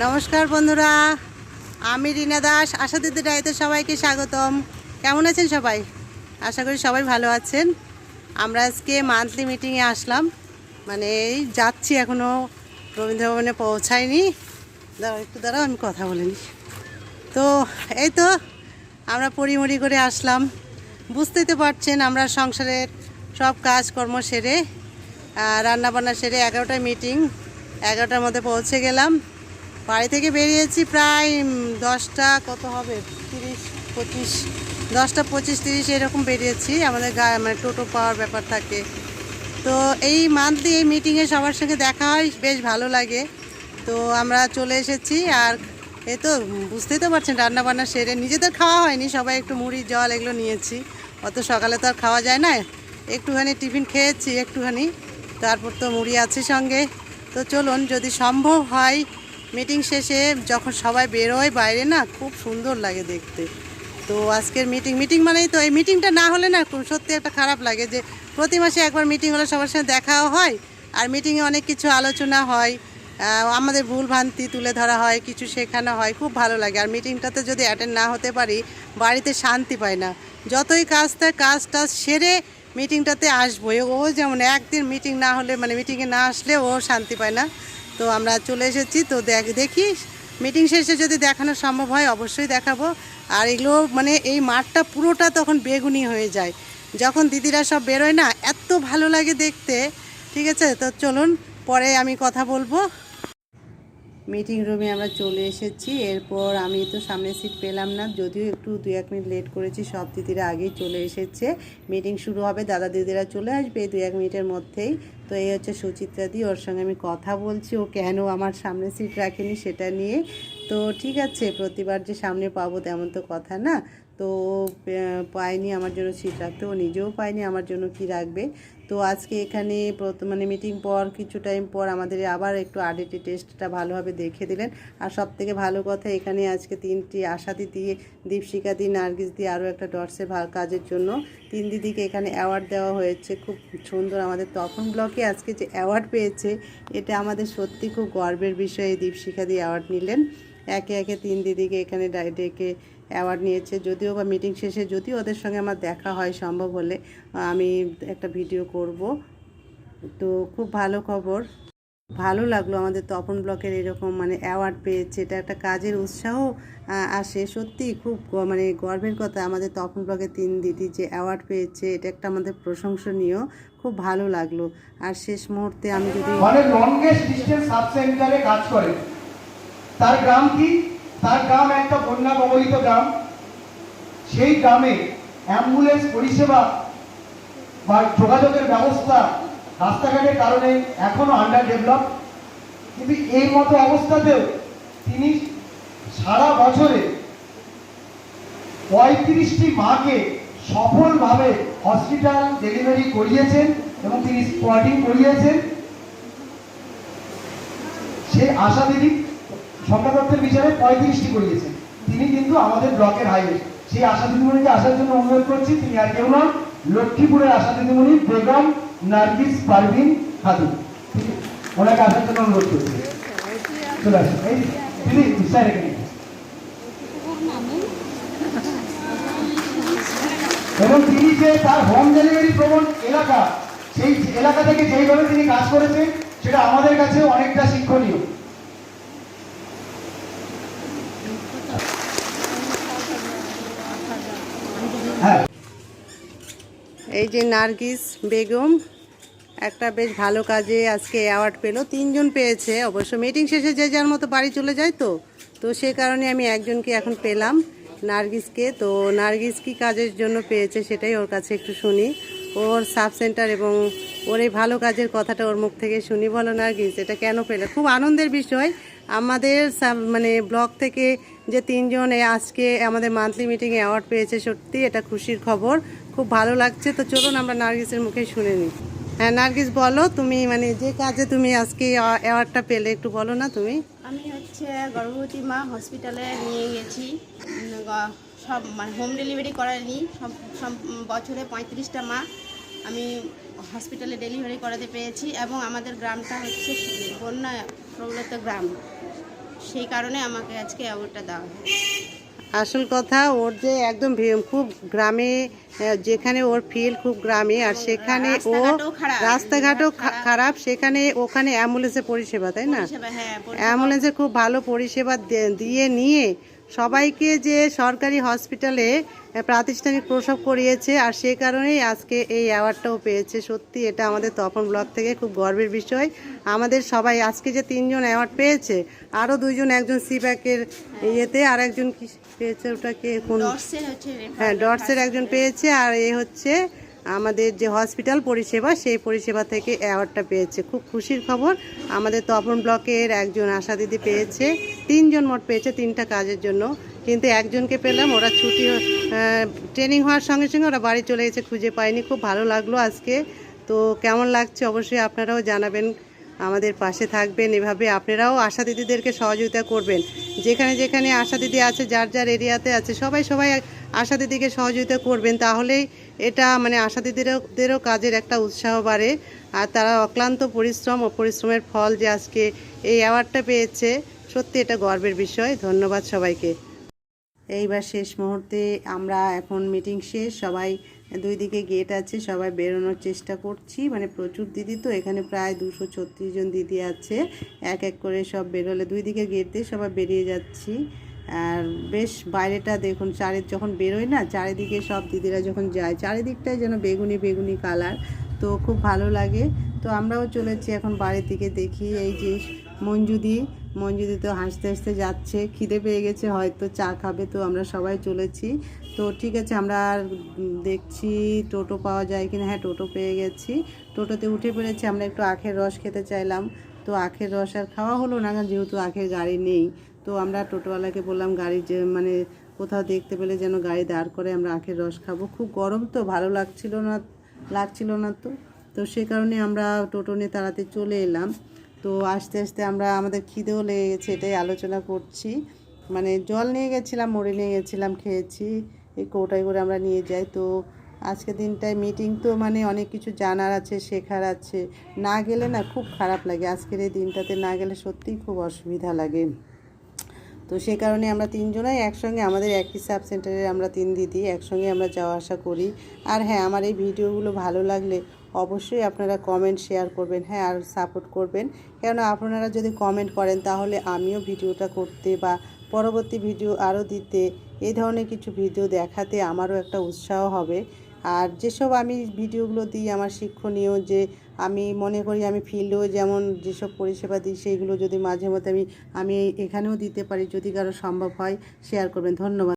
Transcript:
নমস্কার বন্ধুরা, আমি রিনা দাস, আশা দিদি ডাইতে সবাইকে স্বাগতম। কেমন আছেন সবাই? আশা করি সবাই ভালো আছেন। আমরা আজকে মান্থলি মিটিংয়ে আসলাম। মানে এই যাচ্ছি এখনও রবীন্দ্রভবনে পৌঁছায়নি দাঁড়াও, একটু দাঁড়াও, আমি কথা বলে নিই। তো এই তো, আমরা পরিমরি করে আসলাম। বুঝতেই তো পারছেন, আমরা সংসারের সব কাজকর্ম সেরে রান্নাবান্না সেরে এগারোটায় মিটিং এগারোটার মধ্যে পৌঁছে গেলাম। বাড়ি থেকে বেরিয়েছি প্রায় দশটা কত হবে? তিরিশ, পঁচিশ, দশটা পঁচিশ, তিরিশ এরকম বেরিয়েছি। আমাদের গা মানে টোটো পাওয়ার ব্যাপার থাকে। তো এই মান্থলি এই মিটিংয়ে সবার সঙ্গে দেখা হয়, বেশ ভালো লাগে। তো আমরা চলে এসেছি আর এই তো বুঝতেই তো পারছেন রান্না বান্না সেরে নিজেদের খাওয়া হয়নি, সবাই একটু মুড়ি, জল এগুলো নিয়েছি। অত সকালে তো আর খাওয়া যায় না। একটুখানি টিফিন খেয়েছি, একটুখানি। তারপর তো মুড়ি আছে সঙ্গে। তো চলুন, যদি সম্ভব হয় মিটিং শেষে যখন সবাই বেরোয় বাইরে না, খুব সুন্দর লাগে দেখতে। তো আজকের মিটিং মিটিং মানেই তো এই মিটিংটা না হলে না সত্যি একটা খারাপ লাগে যে প্রতি মাসে একবার মিটিং হলে সবার সঙ্গে দেখাও হয় আর মিটিংয়ে অনেক কিছু আলোচনা হয়। আমাদের ভুল ভ্রান্তি তুলে ধরা হয়, কিছু শেখানো হয়, খুব ভালো লাগে। আর মিটিংটাতে যদি অ্যাটেন্ড না হতে পারি, বাড়িতে শান্তি পায় না। যতই কাজ থাকে কাজ টাজ সেরে মিটিংটাতে আসব ও যেমন একদিন মিটিং না হলে মানে মিটিংয়ে না আসলে ও শান্তি পায় না। তো আমরা চলে এসেছি, তো দেখ, দেখি মিটিং শেষে যদি দেখানো সম্ভব হয়, অবশ্যই দেখাবো। আর এগুলো মানে এই মাঠটা পুরোটা তখন বেগুনি হয়ে যায়। যখন দিদিরা সব বেরোয় না, এত ভালো লাগে দেখতে, ঠিক আছে? তো চলুন, পরে আমি কথা বলব। মিটিং রুমে আমরা চলে এসেছি। এরপর আমি তো সামনে সিট পেলাম না, যদিও একটু দু এক মিনিট লেট করেছি, সব দিদিরা আগেই চলে এসেছে। মিটিং শুরু হবে, দাদা দিদিরা চলে আসবে দু এক মিনিটের মধ্যেই। তো এই হচ্ছে সুচিত্রা দি, ওর সঙ্গে আমি কথা বলছি, ও কেন আমার সামনে সিট রাখেনি সেটা নিয়ে। তো ঠিক আছে, প্রতিবার যে সামনে পাবো তেমন তো কথা না। তো পায়নি আমার জন্য সিট রাখতে। ও নিজেও পায়নি, আমার জন্য কি রাখবে? তো আজকে এখানে প্রথম মানে মিটিং পর, কিছু টাইম পর আমাদের আবার একটু আডিটি টেস্টটা ভালোভাবে দেখে দিলেন। আর সব থেকে ভালো কথা, এখানে আজকে তিনটি আশাদি দিয়ে দীপশিকা দি নার্গিস দিয়ে আরও একটা ডটসের কাজের জন্য তিন দিদিকে এখানে অ্যাওয়ার্ড দেওয়া হয়েছে। খুব সুন্দর আমাদের তখন ব্লকে আজকে যে অ্যাওয়ার্ড পেয়েছে, এটা আমাদের সত্যি খুব গর্বের বিষয়, এই দীপশিখা দিয়ে অ্যাওয়ার্ড নিলেন। একে একে তিন দিদিকে এখানে ডেকে অ্যাওয়ার্ড নিয়েছে। যদিও বা মিটিং শেষে যদিও ওদের সঙ্গে আমার দেখা হয় সম্ভব হলে, আমি একটা ভিডিও করব। তো খুব ভালো খবর। ভালো লাগল আমাদের তপন ব্লকের এরকম মানে অ্যাওয়ার্ড পেয়েছে। এটা একটা কাজের উৎসাহ আসে। সত্যি খুব মানে গর্বের কথা, আমাদের তপন ব্লকের তিন দিদি যে অ্যাওয়ার্ড পেয়েছে, এটা একটা আমাদের প্রশংসনীয়। খুব ভালো লাগল। আর শেষ মুহূর্তে আমি যদি কাজ করে। তার গ্রাম কি? তার গ্রাম একটা বন্যা কবলিত গ্রাম। সেই গ্রামে অ্যাম্বুলেন্স পরিষেবা বা যোগাযোগের ব্যবস্থা রাস্তাঘাটের কারণে এখনও আন্ডার ডেভেলপ কিন্তু এই মতো অবস্থাতেও তিনি সারা বছরে পঁয়ত্রিশটি মাকে সফলভাবে হসপিটাল ডেলিভারি করিয়েছেন এবং তিনি স্পটিং করিয়েছেন। সেই আশা দিদি সংখ্যা তত্ত্বের বিচারে পঁয়ত্রিশটি করিয়েছেন। তিনি কিন্তু আমাদের ব্লকের হাইওয়ে। সেই আশা দিদিমণিকে আসার জন্য অনুরোধ করছি, তিনি আর কেউ নন, লক্ষ্মীপুরের আশা দিদিমণি, বেগম, নার্গিস, পারভিন আছে? ওনাকে আসার জন্য অনুরোধ করছি। চলে আসুন। এই স্যার এখানে। এবং তিনি যে তার হোম ডেলিভারি প্রবণ এলাকা, সেই এলাকা থেকে যেইভাবে তিনি কাজ করেছেন, সেটা আমাদের কাছে অনেকটা শিক্ষণীয়। এই যে নার্গিস বেগম, একটা বেশ ভালো কাজে আজকে অ্যাওয়ার্ড পেল। তিনজন পেয়েছে, অবশ্য মিটিং শেষে যে যার মতো বাড়ি চলে যায় তো। তো সে কারণে আমি একজনকে এখন পেলাম নার্গিসকে। তো নার্গিস কি কাজের জন্য পেয়েছে সেটাই ওর কাছে একটু শুনি। ওর সাব সেন্টার এবং ওর এই ভালো কাজের কথাটা ওর মুখ থেকে শুনি। বলো নার্গিস, এটা কেন পেলে? খুব আনন্দের বিষয়। আমাদের মানে ব্লক থেকে যে তিনজন এই আজকে আমাদের মান্থলি মিটিংয়ে অ্যাওয়ার্ড পেয়েছে, সত্যি এটা খুশির খবর। খুব ভালো লাগছে। তো চলুন আমরা নার্গিসের মুখে শুনে নিই। হ্যাঁ নার্গিস, বলো তুমি মানে যে কাজে তুমি আজকে অ্যাওয়ার্ডটা পেলে, একটু বলো না তুমি। আমি হচ্ছে গর্ভবতী মা হসপিটালে নিয়ে গেছি। সব মানে হোম ডেলিভারি করাইনি সব সব বছরে পঁয়ত্রিশটা মা আমি হসপিটালে ডেলিভারি করাতে পেরেছি। এবং আমাদের গ্রামটা হচ্ছে বন্যা প্রবলত গ্রাম। সেই কারণে আমাকে আজকে অ্যাওয়ার্ডটা দেওয়া হয় আসল কথা ওর যে একদম খুব গ্রামে যেখানে ওর ফিল খুব গ্রামে আর সেখানে ও রাস্তাঘাটও খারাপ, সেখানে ওখানে অ্যাম্বুলেন্সের পরিষেবা তাই না? অ্যাম্বুলেন্সের খুব ভালো পরিষেবা দিয়ে নিয়ে সবাইকে যে সরকারি হসপিটালে প্রাতিষ্ঠানিক প্রসব করিয়েছে আর সে কারণেই আজকে এই অ্যাওয়ার্ডটাও পেয়েছে। সত্যি এটা আমাদের তপন ব্লক থেকে খুব গর্বের বিষয়। আমাদের সবাই আজকে যে তিনজন অ্যাওয়ার্ড পেয়েছে আরও দুইজন একজন সিব্যাকের ইয়েতে আর একজন কি পেয়েছে ওটাকে কোন? হ্যাঁ ডটসের একজন পেয়েছে আর এ হচ্ছে আমাদের যে হসপিটাল পরিষেবা, সেই পরিষেবা থেকে অ্যাওয়ার্ডটা পেয়েছে। খুব খুশির খবর, আমাদের তপন ব্লকের একজন আশা দিদি পেয়েছে, তিনজন মোট পেয়েছে তিনটা কাজের জন্য। কিন্তু একজনকে পেলাম, ওরা ছুটি ট্রেনিং হওয়ার সঙ্গে সঙ্গে ওরা বাড়ি চলে গেছে, খুঁজে পায়নি খুব ভালো লাগল আজকে। তো কেমন লাগছে অবশ্যই আপনারাও জানাবেন, আমাদের পাশে থাকবেন। এভাবে আপনারাও আশা দিদিদেরকে সহযোগিতা করবেন। যেখানে যেখানে আশা দিদি আছে, যার যার এরিয়াতে আছে, সবাই সবাই আশা দিদিকে সহযোগিতা করবেন। তাহলেই এটা মানে আশা দিদিদেরও কাজের একটা উৎসাহ বাড়ে। আর তারা অক্লান্ত পরিশ্রম ও পরিশ্রমের ফল যে আজকে এই অ্যাওয়ার্ডটা পেয়েছে, সত্যি এটা গর্বের বিষয়। ধন্যবাদ সবাইকে। এইবার শেষ মুহূর্তে আমরা এখন মিটিং শেষ। সবাই দুই দিকে গেট আছে, সবাই বেরোনোর চেষ্টা করছি। মানে প্রচুর দিদি তো, এখানে প্রায় দুশো ছত্রিশ জন দিদি আছে। এক এক করে সব বেরোলে দুই দিকে গেট দিয়ে সবাই বেরিয়ে যাচ্ছি। আর বেশ বাইরেটা দেখুন চারি যখন বেরোয় না, চারিদিকে সব দিদিরা যখন যায়, চারিদিকটাই যেন বেগুনি বেগুনি কালার। তো খুব ভালো লাগে। তো আমরাও চলেছি এখন বাড়ির দিকে দেখি, এই যে মঞ্জুদি মঞ্জুদি তো হাসতে হাসতে যাচ্ছে, খিদে পেয়ে গেছে, হয়তো চা খাবে, তো আমরা সবাই চলেছি। তো ঠিক আছে, আমরা আর দেখছি টোটো পাওয়া যায় কিনা হ্যাঁ টোটো পেয়ে গেছি। টোটোতে উঠে পড়েছি, আমরা একটু আখের রস খেতে চাইলাম। তো আখের রস আর খাওয়া হলো না, যেহেতু আখের গাড়ি নেই। তো আমরা টোটোওয়ালাকে বললাম, গাড়ি যে মানে কোথাও দেখতে পেলে যেন গাড়ি দাঁড় করে আমরা আখের রস খাব। খুব গরম তো, ভালো লাগছিল না লাগছিল না তো। তো সে কারণে আমরা টোটো নিয়ে তাড়াতে চলে এলাম। তো আস্তে আস্তে আমরা, আমাদের খিদেও লেগে গেছে এটাই আলোচনা করছি। মানে জল নিয়ে গেছিলাম, মুড়ি নিয়ে গেছিলাম, খেয়েছি। এই কৌটায় করে আমরা নিয়ে যাই। তো আজকের দিনটায় মিটিং তো মানে অনেক কিছু জানার আছে, শেখার আছে। না গেলে না খুব খারাপ লাগে। আজকের এই দিনটাতে না গেলে সত্যিই খুব অসুবিধা লাগে। তো সে কারণে আমরা তিনজনাই একসঙ্গে, আমাদের একই সাব সেন্টারে আমরা তিন দিদি একসঙ্গে আমরা যাওয়া আসা করি। আর হ্যাঁ আমার এই ভিডিওগুলো ভালো লাগলে অবশ্যই আপনারা কমেন্ট শেয়ার করবেন হ্যাঁ আর সাপোর্ট করবেন। কেননা আপনারা যদি কমেন্ট করেন, তাহলে আমিও ভিডিওটা করতে বা পরবর্তী ভিডিও আরও দিতে এই ধরনের কিছু ভিডিও দেখাতে আমারও একটা উৎসাহ হবে। আর যেসব আমি ভিডিওগুলো দিই আমার শিক্ষণীয় যে আমি মনে করি আমি ফিল্ডেও যেমন যেসব পরিষেবা দিই সেইগুলো যদি মাঝে মধ্যে আমি আমি এখানেও দিতে পারি যদি কারও সম্ভব হয় শেয়ার করবেন। ধন্যবাদ।